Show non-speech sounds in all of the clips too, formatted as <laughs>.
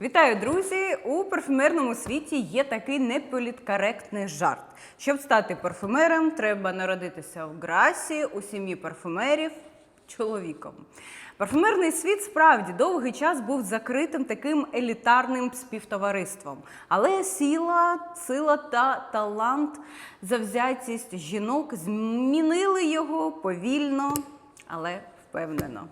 Вітаю, друзі! У парфюмерному світі є такий неполіткоректний жарт. Щоб стати парфюмером, треба народитися в Грасі у сім'ї парфюмерів чоловіком. Парфюмерний світ справді довгий час був закритим таким елітарним співтовариством. Але сила, сила та талант, завзятість жінок змінили його повільно, але впевнено.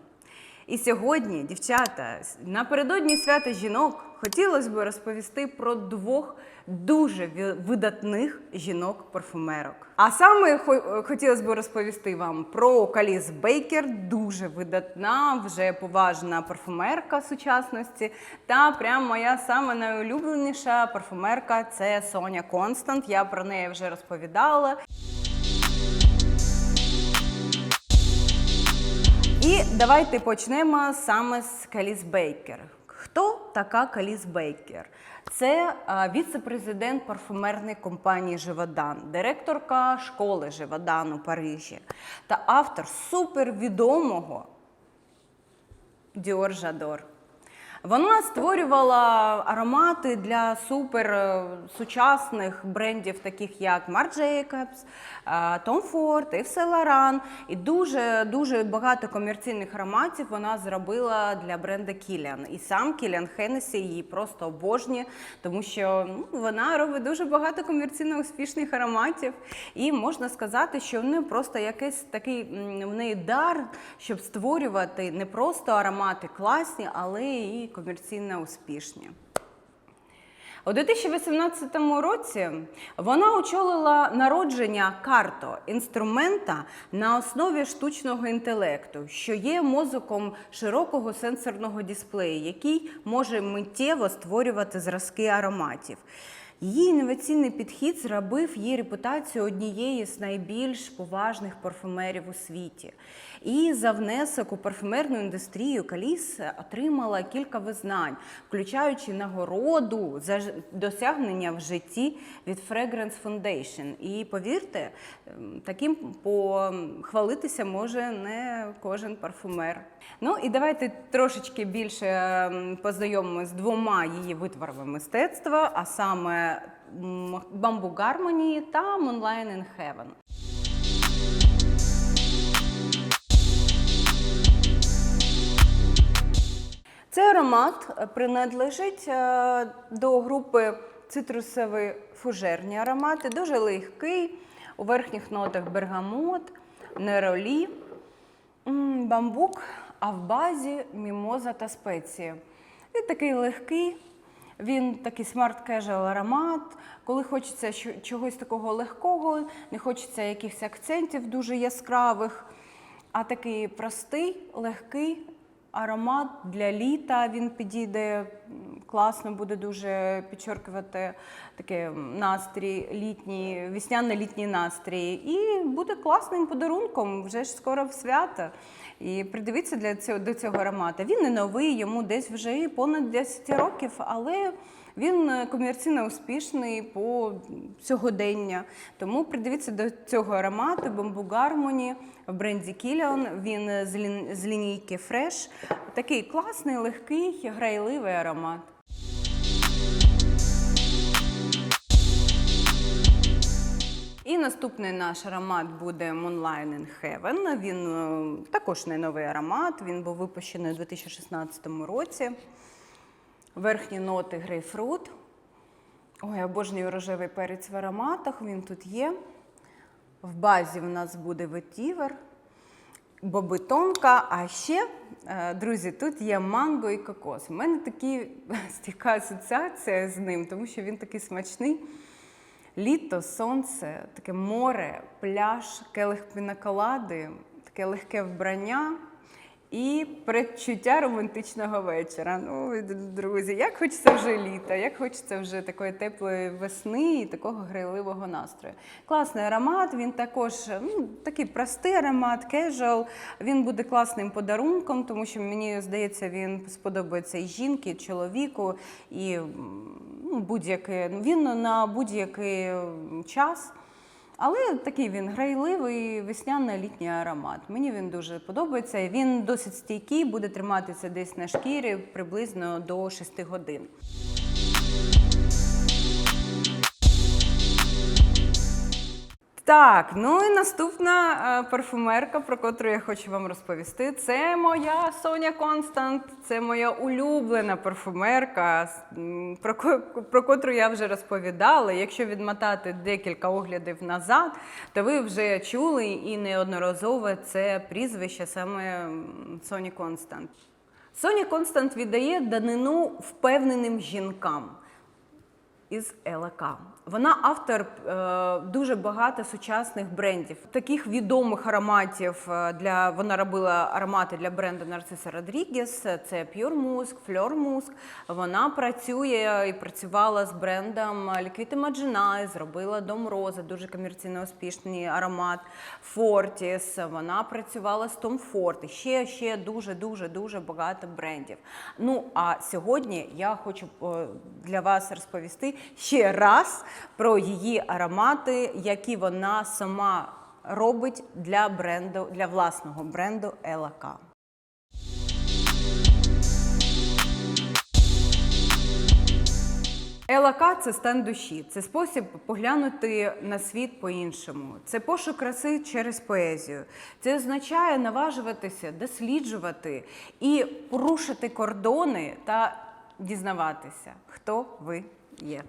І сьогодні, дівчата, напередодні свята жінок хотілося б розповісти про двох дуже видатних жінок-парфумерок. А саме хотілося б розповісти вам про Каліс Бейкер, дуже видатна, вже поважна парфумерка сучасності. Та прям моя саме найулюбленіша парфумерка це Соня Констант. Я про неї вже розповідала. І давайте почнемо саме з Каліс Бейкер. Хто така Каліс Бейкер? Це віце-президент парфумерної компанії Живодан, директорка школи Живодан у Парижі та автор супервідомого Діор J'adore. Вона створювала аромати для супер е, сучасних брендів, таких як Marc Jacobs, е, Tom Ford, Yves Saint Laurent. І дуже дуже багато комерційних ароматів вона зробила для бренда Kilian. І сам Кіліан Хеннесі її просто обожнює, тому що ну, вона робить дуже багато комерційно успішних ароматів. І можна сказати, що в неї просто якийсь такий в неї дар, щоб створювати не просто аромати класні, але і комерційно успішні. У 2018 році вона очолила народження карто інструмента на основі штучного інтелекту, що є мозоком широкого сенсорного дисплею, який може миттєво створювати зразки ароматів. Її інноваційний підхід зробив її репутацію однієї з найбільш поважних парфумерів у світі. І за внесок у парфумерну індустрію Каліс отримала кілька визнань, включаючи нагороду за досягнення в житті від Fragrance Foundation. І повірте, ем, таким похвалитися може не кожен парфумер. Ну і давайте трошечки більше ем, познайомимося з двома її витворами мистецтва, а саме Bamboo Harmony та Moonlight in Heaven. Цей аромат е, принадлежить е, до групи цитрусові фужерні аромати, дуже легкий, у верхніх нотах бергамот, неролі, бамбук, а в базі мімоза та спеції. Він такий легкий, він такий смарт casual аромат. Коли хочеться чогось такого легкого, не хочеться якихось акцентів дуже яскравих, а такий простий, легкий аромат для літа. Він підійде класно, буде дуже підчеркувати такий настрій, літній, весняно-літній настрій. І буде класним подарунком вже ж скоро в свято. І придивіться для цього до цього аромата. Він не новий, йому десь вже понад 10 років, але він е, комерційно успішний по сьогодення. Тому придивіться до цього аромату Bamboo Harmony в бренді Kilian. Він е, з, лін- з лінійки Fresh. Такий класний, легкий, грайливий аромат. І наступний наш аромат буде Moonlight in Heaven. Він е, також не новий аромат. Він був випущений у 2016 році. Верхні ноти грейпфрут. Ой, обожнюю рожевий перець в ароматах. Він тут є. В базі в нас буде ветівер, боби тонка. А ще, е, друзі, тут є манго і кокос. У мене такі <laughs> стійка асоціація з ним, тому що він такий смачний. Літо, сонце, таке море, пляж, келих пінаколади, таке легке вбрання і предчуття романтичного вечора. Ну, друзі, як хочеться вже літа, як хочеться вже такої теплої весни і такого грайливого настрою. Класний аромат, він також ну, такий простий аромат, кежуал. Він буде класним подарунком, тому що мені здається, він сподобається і жінки, і чоловіку, і ну, будь-який. Він на будь-який час. Але такий він грайливий, весняний літній аромат. Мені він дуже подобається. Він досить стійкий, буде триматися десь на шкірі приблизно до 6 годин. Так, ну і наступна е, парфумерка, про котру я хочу вам розповісти, це моя Соня Констант. Це моя улюблена парфумерка, про, про котру я вже розповідала. Якщо відмотати декілька оглядів назад, то ви вже чули і неодноразово це прізвище саме Соні Констант. Соня Констант віддає данину впевненим жінкам із ЛК. Вона автор е, дуже багато сучасних брендів, таких відомих ароматів е, для вона робила аромати для бренду Нарциса Родрігес. Це Pure Musk, Fleur Musk. Вона працює і працювала з брендом Liquid Imaginai, зробила Дом Роза, дуже комерційно успішний аромат Fortis. Вона працювала з Tom Ford. Ще, ще дуже, дуже, дуже багато брендів. Ну а сьогодні я хочу е, для вас розповісти ще раз про її аромати, які вона сама робить для бренду, для власного бренду Елака. Елака це стан душі, це спосіб поглянути на світ по-іншому. Це пошук краси через поезію. Це означає наважуватися, досліджувати і порушити кордони та дізнаватися, хто ви є.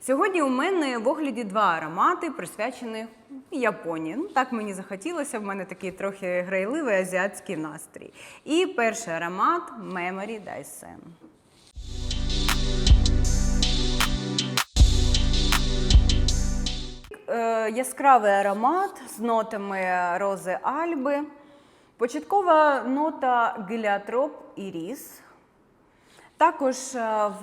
Сьогодні у мене в огляді два аромати, присвячені Японії. Ну, так мені захотілося, в мене такий трохи грайливий азіатський настрій. І перший аромат Memory Daisen. Е, яскравий аромат з нотами рози Альби. Початкова нота геліотроп і ріс. Також е, в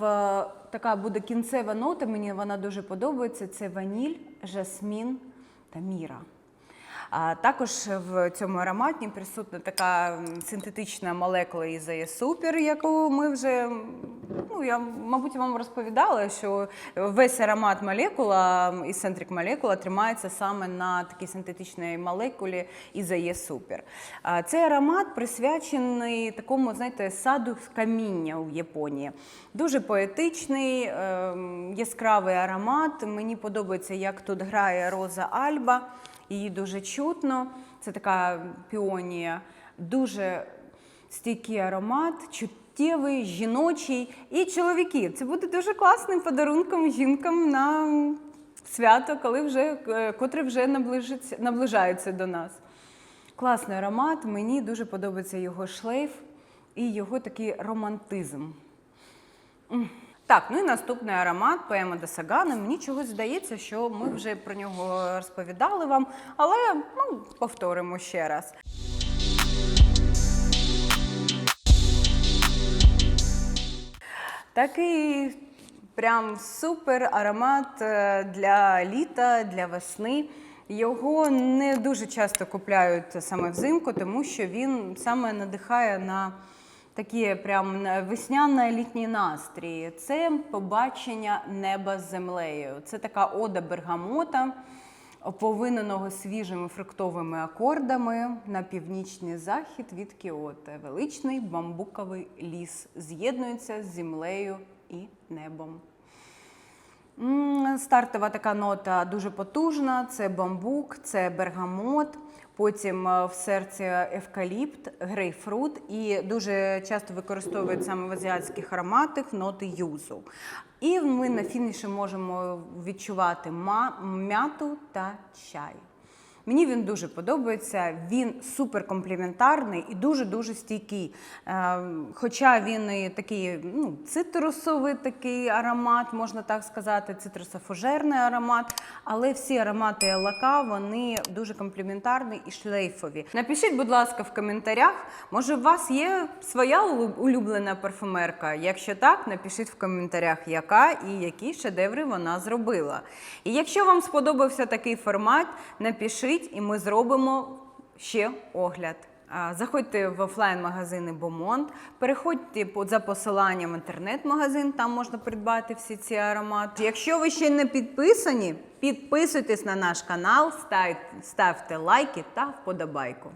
така буде кінцева нота, мені вона дуже подобається. Це ваніль, жасмін та міра. А також в цьому ароматі присутня така синтетична молекула Ізея Супер, яку ми вже, я мабуть вам розповідала, що весь аромат молекула і центрик молекула тримається саме на такій синтетичній молекулі Ізея Супер. Цей аромат присвячений такому, знаєте, саду каміння у Японії. Дуже поетичний, ем, яскравий аромат. Мені подобається, як тут грає Роза Альба. Її дуже чутно. Це така піонія, дуже стійкий аромат, чуттєвий, жіночий. І чоловіки. Це буде дуже класним подарунком жінкам на свято, коли вже, е, котре вже наближається до нас. Класний аромат, мені дуже подобається його шлейф і його такий романтизм. Так, ну і наступний аромат Поема де Сагана. Мені чогось здається, що ми вже про нього розповідали вам, але ну, повторимо ще раз. Такий прям супер аромат е, для літа, для весни. Його не дуже часто купляють саме взимку, тому що він саме надихає на такі прям весняно-літній настрій. Це побачення неба з землею. Це така ода бергамота, оповиненого свіжими фруктовими акордами на північний захід від Кіоте. Величний бамбуковий ліс з'єднується з землею і небом. Стартова така нота дуже потужна: це бамбук, це бергамот, потім е, в серці евкаліпт, грейпфрут і дуже часто використовують саме в азіатських ароматах ноти юзу. І ми на фініші можемо відчувати м'яту та чай. Мені він дуже подобається. Він супер компліментарний і дуже дуже стійкий. Е, хоча він і такий ну, цитрусовий такий аромат, можна так сказати, цитрусофужерний аромат. Але всі аромати лака вони дуже компліментарні і шлейфові. Напишіть, будь ласка, в коментарях. Може, у вас є своя улюблена парфумерка? Якщо так, напишіть в коментарях, яка і які шедеври вона зробила. І якщо вам сподобався такий формат, напишіть, і ми зробимо ще огляд Заходьте в офлайн-магазини Бомонд, переходьте за посиланням в інтернет-магазин, там можна придбати всі ці аромати. Якщо ви ще не підписані, підписуйтесь на наш канал, ставте лайки та вподобайку.